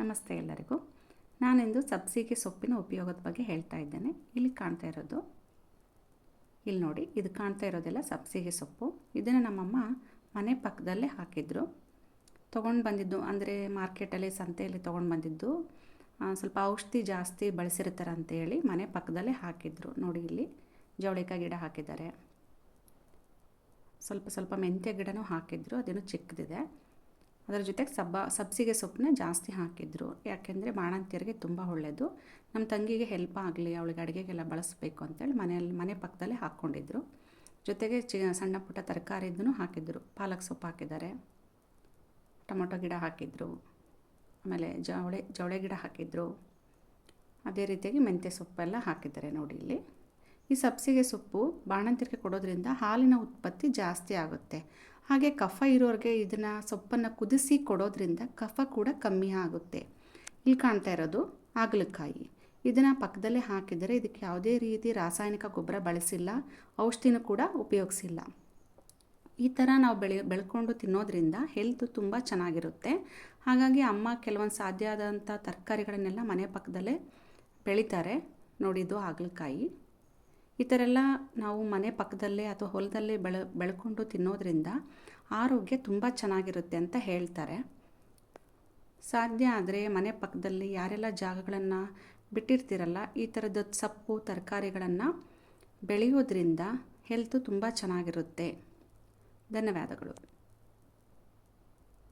ನಮಸ್ತೆ ಎಲ್ಲರಿಗೂ. ನಾನಿಂದು ಸಬ್ಸಿಗೆ ಸೊಪ್ಪಿನ ಉಪಯೋಗದ ಬಗ್ಗೆ ಹೇಳ್ತಾ ಇದ್ದೇನೆ. ಇಲ್ಲಿ ಕಾಣ್ತಾ ಇರೋದು. ಇಲ್ಲಿ ನೋಡಿ, ಇದು ಕಾಣ್ತಾ ಇರೋದೆಲ್ಲ ಸಬ್ಸಿಗೆ ಸೊಪ್ಪು. ಇದನ್ನು ನಮ್ಮಮ್ಮ ಮನೆ ಪಕ್ಕದಲ್ಲೇ ಹಾಕಿದ್ರು. ತೊಗೊಂಡು ಬಂದಿದ್ದು, ಅಂದರೆ ಮಾರ್ಕೆಟಲ್ಲಿ, ಸಂತೆಯಲ್ಲಿ ತೊಗೊಂಡು ಬಂದಿದ್ದು ಸ್ವಲ್ಪ ಔಷಧಿ ಜಾಸ್ತಿ ಬಳಸಿರ್ತಾರೆ ಅಂತೇಳಿ ಮನೆ ಪಕ್ಕದಲ್ಲೇ ಹಾಕಿದ್ರು. ನೋಡಿ ಇಲ್ಲಿ, ಜವಳಿಕಾಯಿ ಗಿಡ ಹಾಕಿದ್ದಾರೆ. ಸ್ವಲ್ಪ ಸ್ವಲ್ಪ ಮೆಂತ್ಯ ಗಿಡನೂ ಹಾಕಿದ್ರು. ಅದೇನು ಚಿಕ್ಕದಿದೆ. ಅದರ ಜೊತೆಗೆ ಸಬ್ಬ, ಸಬ್ಸಿಗೆ ಸೊಪ್ಪನ್ನ ಜಾಸ್ತಿ ಹಾಕಿದ್ರು. ಯಾಕೆಂದರೆ ಬಾಣಂತಿಯರಿಗೆ ತುಂಬ ಒಳ್ಳೆಯದು ನಮ್ಮ ತಂಗಿಗೆ ಹೆಲ್ಪ್ ಆಗಲಿ, ಅವಳಿಗೆ ಅಡುಗೆಗೆಲ್ಲ ಬಳಸಬೇಕು ಅಂತೇಳಿ ಮನೆಯಲ್ಲಿ ಮನೆ ಪಕ್ಕದಲ್ಲೇ ಹಾಕ್ಕೊಂಡಿದ್ರು ಜೊತೆಗೆ ಚಿ, ಸಣ್ಣ ಪುಟ್ಟ ತರಕಾರಿದ್ದೂ ಹಾಕಿದ್ರು. ಪಾಲಕ್ ಸೊಪ್ಪು ಹಾಕಿದ್ದಾರೆ. ಟೊಮೊಟೊ ಗಿಡ ಹಾಕಿದ್ರು. ಆಮೇಲೆ ಜವಳೆ ಜವಳೆ ಗಿಡ ಹಾಕಿದ್ರು. ಅದೇ ರೀತಿಯಾಗಿ ಮೆಂತ್ಯ ಸೊಪ್ಪೆಲ್ಲ ಹಾಕಿದ್ದಾರೆ ನೋಡಿ ಇಲ್ಲಿ. ಈ ಸಬ್ಸಿಗೆ ಸೊಪ್ಪು ಬಾಣಂತಿರಿಗೆ ಕೊಡೋದ್ರಿಂದ ಹಾಲಿನ ಉತ್ಪತ್ತಿ ಜಾಸ್ತಿ ಆಗುತ್ತೆ. ಹಾಗೆ ಕಫ ಇರೋರಿಗೆ ಇದನ್ನು ಸೊಪ್ಪನ್ನು ಕುದಿಸಿ ಕೊಡೋದ್ರಿಂದ ಕಫ ಕೂಡ ಕಮ್ಮಿ ಆಗುತ್ತೆ. ಇಲ್ಲಿ ಕಾಣ್ತಾ ಇರೋದು ಹಾಗಲಕಾಯಿ. ಇದನ್ನು ಪಕ್ಕದಲ್ಲೇ ಹಾಕಿದರೆ ಇದಕ್ಕೆ ಯಾವುದೇ ರೀತಿ ರಾಸಾಯನಿಕ ಗೊಬ್ಬರ ಬಳಸಿಲ್ಲ, ಔಷಧಿನೂ ಕೂಡ ಉಪಯೋಗಿಸಿಲ್ಲ. ಈ ಥರ ನಾವು ಬೆಳೆ, ಬೆಳ್ಕೊಂಡು ತಿನ್ನೋದ್ರಿಂದ ಹೆಲ್ತ್ ತುಂಬ ಚೆನ್ನಾಗಿರುತ್ತೆ. ಹಾಗಾಗಿ ಅಮ್ಮ ಕೆಲವೊಂದು ಸಾಧ್ಯ ಆದಂಥ ತರಕಾರಿಗಳನ್ನೆಲ್ಲ ಮನೆ ಪಕ್ಕದಲ್ಲೇ ಬೆಳೀತಾರೆ. ನೋಡಿದ್ದು ಹಾಗಲಕಾಯಿ. ಈ ಥರ ಎಲ್ಲ ನಾವು ಮನೆ ಪಕ್ಕದಲ್ಲೇ ಅಥವಾ ಹೊಲದಲ್ಲೇ ಬೆಳ, ಬೆಳ್ಕೊಂಡು ತಿನ್ನೋದ್ರಿಂದ ಆರೋಗ್ಯ ತುಂಬ ಚೆನ್ನಾಗಿರುತ್ತೆ ಅಂತ ಹೇಳ್ತಾರೆ. ಸಾಧ್ಯ ಆದರೆ ಮನೆ ಪಕ್ಕದಲ್ಲಿ ಯಾರೆಲ್ಲ ಜಾಗಗಳನ್ನು ಬಿಟ್ಟಿರ್ತೀರಲ್ಲ, ಈ ಥರದ ಸೊಪ್ಪು, ತರಕಾರಿಗಳನ್ನು ಬೆಳೆಯೋದ್ರಿಂದ ಹೆಲ್ತು ತುಂಬ ಚೆನ್ನಾಗಿರುತ್ತೆ. ಧನ್ಯವಾದಗಳು.